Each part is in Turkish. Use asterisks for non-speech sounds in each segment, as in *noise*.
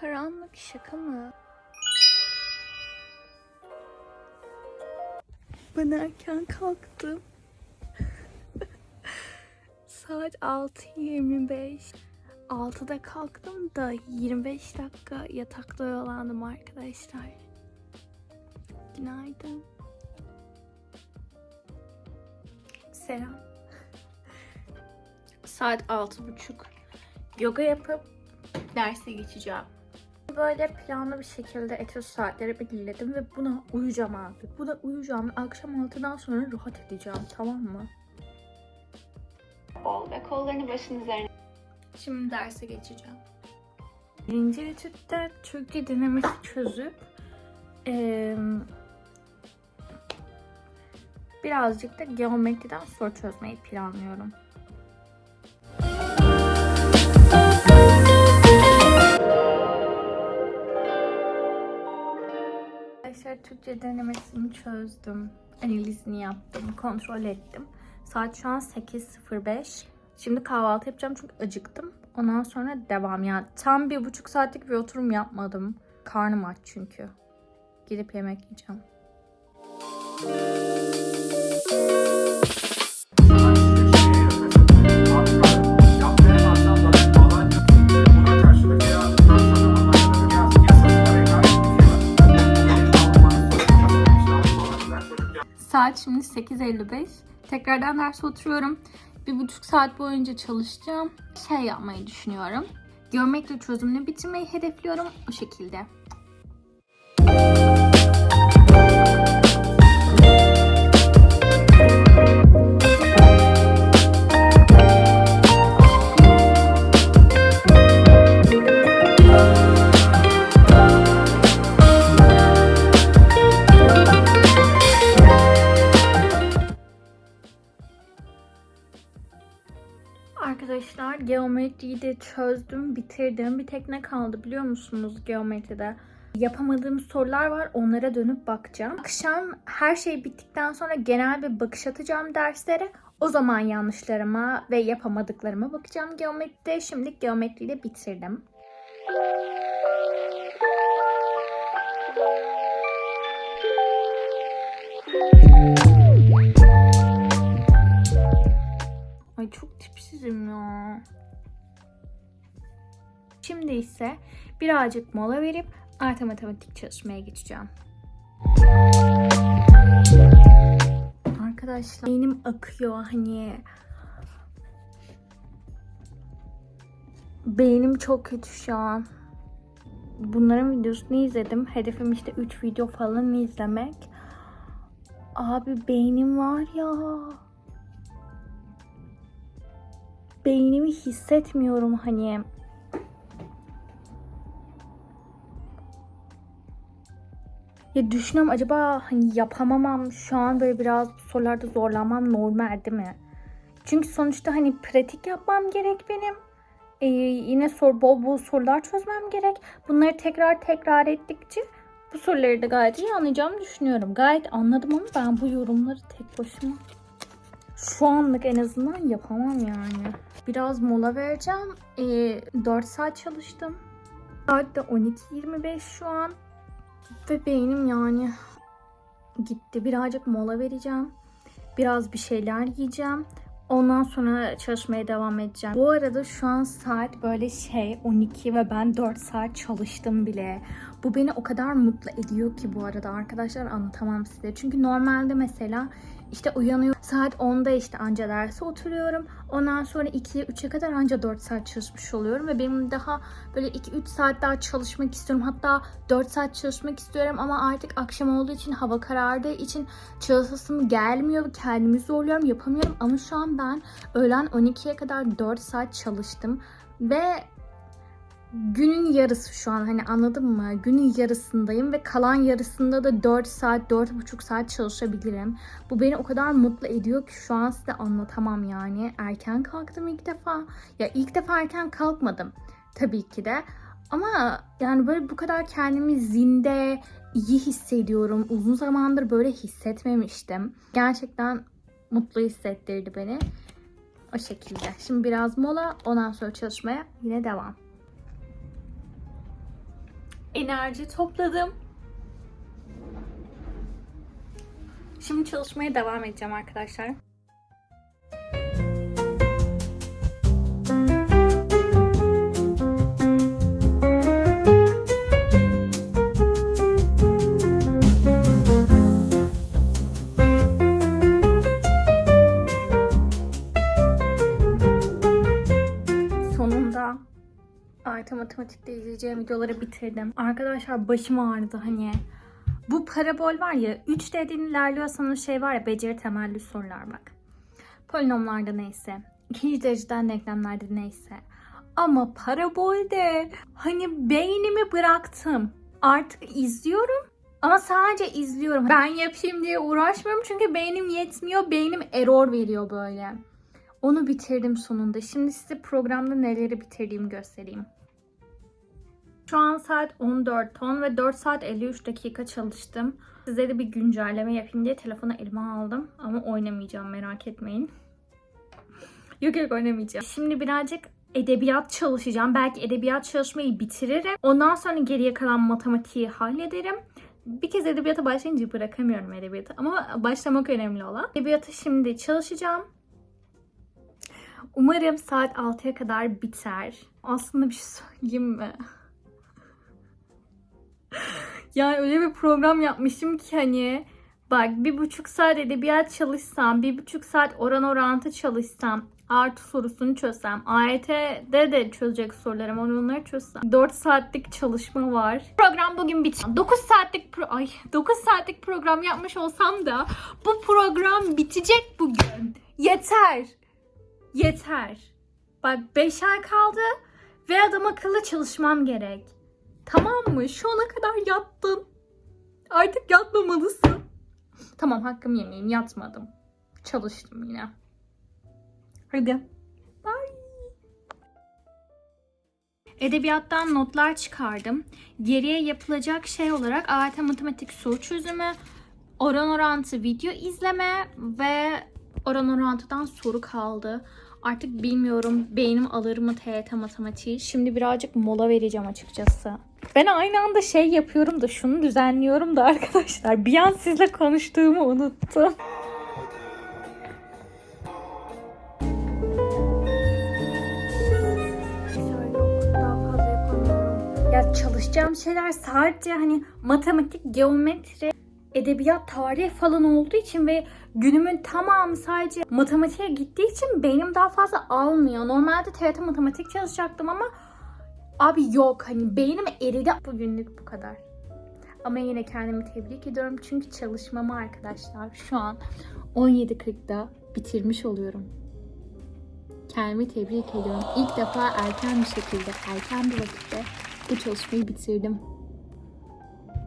karanlık şaka mı? Ben erken kalktım. *laughs* Saat 6.25. 6'da kalktım da 25 dakika yatakta oyalandım arkadaşlar. Günaydın. Selam. Saat 6.30. Yoga yapıp derse geçeceğim. Böyle planlı bir şekilde etüt saatleri belirledim ve buna uyuyacağım abi. Buna uyuyacağım akşam 6'dan sonra rahat edeceğim tamam mı? Bol ve kollarını başın üzerine Şimdi derse geçeceğim. Birinci etütte Türkçe dinlemesi çözüp eee, birazcık da geometriden soru çözmeyi planlıyorum. Türkçe denemesini çözdüm. Analizini yaptım, kontrol ettim. Saat şu an 8.05. Şimdi kahvaltı yapacağım çünkü acıktım. Ondan sonra devam yani. Tam bir buçuk saatlik bir oturum yapmadım. Karnım aç çünkü. Gidip yemek yiyeceğim. Şimdi 8.55. Tekrardan derse oturuyorum. Bir buçuk saat boyunca çalışacağım. Şey yapmayı düşünüyorum. Geometri çözümünü bitirmeyi hedefliyorum. O şekilde. Geometriyi de çözdüm, bitirdim. Bir tek ne kaldı biliyor musunuz geometride? Yapamadığım sorular var. Onlara dönüp bakacağım. Akşam her şey bittikten sonra genel bir bakış atacağım derslere. O zaman yanlışlarıma ve yapamadıklarıma bakacağım geometride. Şimdilik geometriyi de bitirdim. Ay çok tipsizim ya. Şimdi ise birazcık mola verip artı matematik çalışmaya geçeceğim. Arkadaşlar beynim akıyor hani. Beynim çok kötü şu an. Bunların videosunu izledim. Hedefim işte 3 video falan izlemek. Abi beynim var ya. beynimi hissetmiyorum hani. Ya düşünüyorum acaba hani yapamamam şu an böyle biraz sorularda zorlanmam normal değil mi? Çünkü sonuçta hani pratik yapmam gerek benim. Ee, yine sor, bol bol sorular çözmem gerek. Bunları tekrar tekrar ettikçe bu soruları da gayet iyi anlayacağımı düşünüyorum. Gayet anladım ama ben bu yorumları tek başıma şu anlık en azından yapamam yani. Biraz mola vereceğim. Ee, 4 saat çalıştım. Saat de 12.25 şu an. Ve beynim yani gitti. Birazcık mola vereceğim. Biraz bir şeyler yiyeceğim. Ondan sonra çalışmaya devam edeceğim. Bu arada şu an saat böyle şey 12 ve ben 4 saat çalıştım bile. Bu beni o kadar mutlu ediyor ki bu arada arkadaşlar anlatamam size. Çünkü normalde mesela işte uyanıyorum saat 10'da işte anca derse oturuyorum. Ondan sonra 2'ye 3'e kadar anca 4 saat çalışmış oluyorum. Ve benim daha böyle 2-3 saat daha çalışmak istiyorum. Hatta 4 saat çalışmak istiyorum ama artık akşam olduğu için hava karardığı için çalışasım gelmiyor. Kendimi zorluyorum yapamıyorum. Ama şu an ben öğlen 12'ye kadar 4 saat çalıştım. Ve günün yarısı şu an hani anladın mı? Günün yarısındayım ve kalan yarısında da 4 saat, 4,5 saat çalışabilirim. Bu beni o kadar mutlu ediyor ki şu an size anlatamam yani. Erken kalktım ilk defa. Ya ilk defa erken kalkmadım tabii ki de. Ama yani böyle bu kadar kendimi zinde, iyi hissediyorum. Uzun zamandır böyle hissetmemiştim. Gerçekten mutlu hissettirdi beni. O şekilde. Şimdi biraz mola, ondan sonra çalışmaya yine devam. Enerji topladım. Şimdi çalışmaya devam edeceğim arkadaşlar. Artı matematikte izleyeceğim videoları bitirdim. Arkadaşlar başım ağrıdı hani. Bu parabol var ya 3 dediğin ilerliyorsanız şey var ya beceri temelli sorular bak. Polinomlarda neyse. ikinci dereceden denklemlerde neyse. Ama parabolde hani beynimi bıraktım. Artık izliyorum ama sadece izliyorum. Ben yapayım diye uğraşmıyorum çünkü beynim yetmiyor. Beynim error veriyor böyle. Onu bitirdim sonunda. Şimdi size programda neleri bitirdiğimi göstereyim. Şu an saat 14 ton ve 4 saat 53 dakika çalıştım. Size de bir güncelleme yapayım diye telefonu elime aldım. Ama oynamayacağım merak etmeyin. *laughs* yok yok oynamayacağım. Şimdi birazcık edebiyat çalışacağım. Belki edebiyat çalışmayı bitiririm. Ondan sonra geriye kalan matematiği hallederim. Bir kez edebiyata başlayınca bırakamıyorum edebiyatı. Ama başlamak önemli olan. Edebiyatı şimdi çalışacağım. Umarım saat 6'ya kadar biter. Aslında bir şey söyleyeyim mi? Yani öyle bir program yapmışım ki hani bak bir buçuk saat edebiyat çalışsam, bir buçuk saat oran orantı çalışsam, artı sorusunu çözsem, AYT'de de çözecek sorularım onu onları çözsem. 4 saatlik çalışma var. Program bugün bitiyor. 9 saatlik pro ay 9 saatlik program yapmış olsam da bu program bitecek bugün. Yeter. Yeter. Bak 5 ay kaldı ve adam akıllı çalışmam gerek. Tamam mı? Şu ana kadar yattın. Artık yatmamalısın. Tamam hakkımı yemeyeyim yatmadım. Çalıştım yine. Hadi. Bye. Edebiyattan notlar çıkardım. Geriye yapılacak şey olarak AYT matematik soru çözümü, oran orantı video izleme ve oran orantıdan soru kaldı. Artık bilmiyorum beynim alır mı TYT matematiği. Şimdi birazcık mola vereceğim açıkçası. Ben aynı anda şey yapıyorum da şunu düzenliyorum da arkadaşlar. Bir an sizle konuştuğumu unuttum. Çalışacağım şeyler sadece hani matematik, geometri, edebiyat, tarih falan olduğu için ve günümün tamamı sadece matematiğe gittiği için beynim daha fazla almıyor. Normalde TRT matematik çalışacaktım ama abi yok hani beynim eridi. Bugünlük bu kadar. Ama yine kendimi tebrik ediyorum çünkü çalışmamı arkadaşlar şu an 17.40'da bitirmiş oluyorum. Kendimi tebrik ediyorum. İlk defa erken bir şekilde, erken bir vakitte bu çalışmayı bitirdim.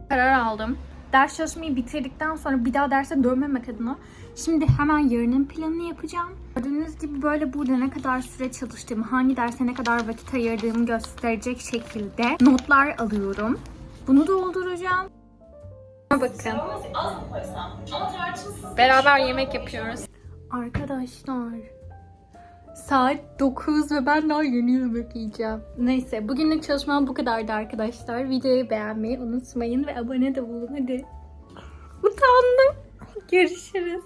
Karar aldım. Ders çalışmayı bitirdikten sonra bir daha derse dönmemek adına şimdi hemen yarının planını yapacağım. Gördüğünüz gibi böyle burada ne kadar süre çalıştığımı, hangi derse ne kadar vakit ayırdığımı gösterecek şekilde notlar alıyorum. Bunu dolduracağım. Bakın. Beraber yemek yapıyoruz. Arkadaşlar Saat 9 ve ben daha yeni yemek yiyeceğim. Neyse bugünlük çalışmam bu kadardı arkadaşlar. Videoyu beğenmeyi unutmayın ve abone de olun hadi. Utandım. Görüşürüz.